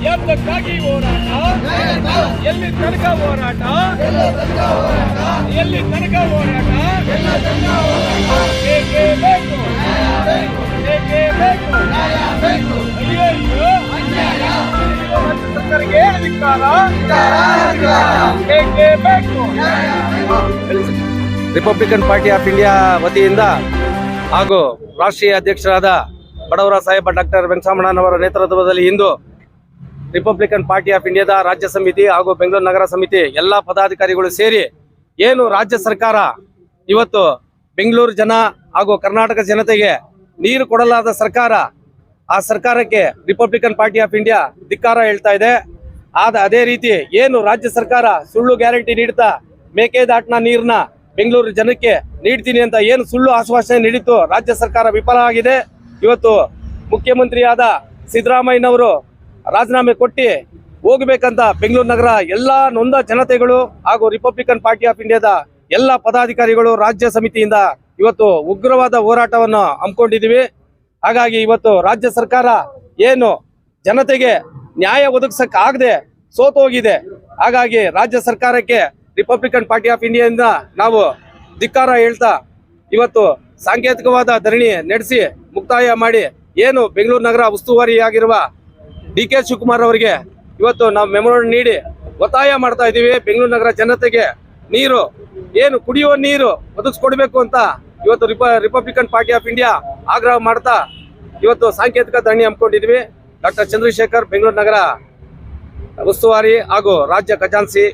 ನ್ಯಾಯಕ್ಕಾಗಿ ಹೋರಾಟ? ಎಲ್ಲಿ ತನಕ ಹೋರಾಟ? ಎಲ್ಲಿ ತನಕ ಹೋರಾಟ? ರಿಪಬ್ಲಿಕನ್ ಪಾರ್ಟಿ ಆಫ್ ಇಂಡಿಯಾ ವತಿಯಿಂದ ಹಾಗೂ ರಾಷ್ಟ್ರೀಯ ಅಧ್ಯಕ್ಷರಾದ ಬಡವರ ಸಾಹೇಬ ಡಾಕ್ಟರ್ ವೆಂಕಟರಮಣನವರ ನೇತೃತ್ವದಲ್ಲಿ ಇಂದು ರಿಪಬ್ಲಿಕನ್ ಪಾರ್ಟಿ ಆಫ್ ಇಂಡಿಯಾದ ರಾಜ್ಯ ಸಮಿತಿ ಹಾಗೂ ಬೆಂಗಳೂರು ನಗರ ಸಮಿತಿ ಎಲ್ಲ ಪದಾಧಿಕಾರಿಗಳು ಸೇರಿ ಏನು ರಾಜ್ಯ ಸರ್ಕಾರ ಇವತ್ತು ಬೆಂಗಳೂರು ಜನ ಹಾಗೂ ಕರ್ನಾಟಕ ಜನತೆಗೆ ನೀರು ಕೊಡಲಾದ ಸರ್ಕಾರ, ಆ ಸರ್ಕಾರಕ್ಕೆ ರಿಪಬ್ಲಿಕನ್ ಪಾರ್ಟಿ ಆಫ್ ಇಂಡಿಯಾ ಧಿಕ್ಕಾರ ಹೇಳ್ತಾ ಇದೆ. ಆದ ಅದೇ ರೀತಿ ಏನು ರಾಜ್ಯ ಸರ್ಕಾರ ಸುಳ್ಳು ಗ್ಯಾರಂಟಿ ನೀಡ್ತಾ ಮೇಕೆದಾಟ್ನ ನೀರನ್ನ ಬೆಂಗಳೂರು ಜನಕ್ಕೆ ನೀಡ್ತೀನಿ ಅಂತ ಏನು ಸುಳ್ಳು ಆಶ್ವಾಸನೆ ನೀಡಿತ್ತು ರಾಜ್ಯ ಸರ್ಕಾರ ವಿಫಲ ಆಗಿದೆ ಇವತ್ತು ಮುಖ್ಯಮಂತ್ರಿಯಾದ ಸಿದ್ದರಾಮಯ್ಯನವರು ರಾಜೀನಾಮೆ ಕೊಟ್ಟು ಹೋಗ್ಬೇಕಂತ ಬೆಂಗಳೂರು ನಗರ ಎಲ್ಲ ನೊಂದ ಜನತೆಗಳು ಹಾಗೂ ರಿಪಬ್ಲಿಕನ್ ಪಾರ್ಟಿ ಆಫ್ ಇಂಡಿಯಾದ ಎಲ್ಲ ಪದಾಧಿಕಾರಿಗಳು ರಾಜ್ಯ ಸಮಿತಿಯಿಂದ ಇವತ್ತು ಉಗ್ರವಾದ ಹೋರಾಟವನ್ನು ಹಮ್ಮಿಕೊಂಡಿದ್ದೀವಿ. ಹಾಗಾಗಿ ಇವತ್ತು ರಾಜ್ಯ ಸರ್ಕಾರ ಏನು ಜನತೆಗೆ ನ್ಯಾಯ ಒದಗಿಸಕ್ಕಾಗದೆ ಸೋತು ಹೋಗಿದೆ. ಹಾಗಾಗಿ ರಾಜ್ಯ ಸರ್ಕಾರಕ್ಕೆ ರಿಪಬ್ಲಿಕನ್ ಪಾರ್ಟಿ ಆಫ್ ಇಂಡಿಯಾದಿಂದ ನಾವು ಧಿಕ್ಕಾರ ಹೇಳ್ತಾ ಇವತ್ತು ಸಾಂಕೇತಿಕವಾದ ಧರಣಿ ನಡೆಸಿ ಮುಕ್ತಾಯ ಮಾಡಿ ಏನು ಬೆಂಗಳೂರು ನಗರ ಉಸ್ತುವಾರಿಯಾಗಿರುವ ಡಿ ಕೆ ಶಿವಕುಮಾರ್ ಅವರಿಗೆ ಇವತ್ತು ನಾವು ಮೆಮೊರಂಡಮ್ ನೀಡಿ ಒತ್ತಾಯ ಮಾಡ್ತಾ ಇದ್ದೀವಿ. ಬೆಂಗಳೂರು ನಗರ ಜನತೆಗೆ ನೀರು, ಏನು ಕುಡಿಯುವ ನೀರು ಒದಗಿಸ್ಕೊಡ್ಬೇಕು ಅಂತ ಇವತ್ತು ರಿಪ, ರಿಪಬ್ಲಿಕನ್ ಪಾರ್ಟಿ ಆಫ್ ಇಂಡಿಯಾ ಆಗ್ರಹ ಮಾಡ್ತಾ ಇವತ್ತು ಸಾಂಕೇತಿಕ ಧರಣಿ ಹಮ್ಮಿಕೊಂಡಿದ್ವಿ ಡಾಕ್ಟರ್ ಚಂದ್ರಶೇಖರ್ ಬೆಂಗಳೂರು ನಗರ ಉಸ್ತುವಾರಿ ಹಾಗೂ ರಾಜ್ಯ ಖಜಾನ್ಸಿ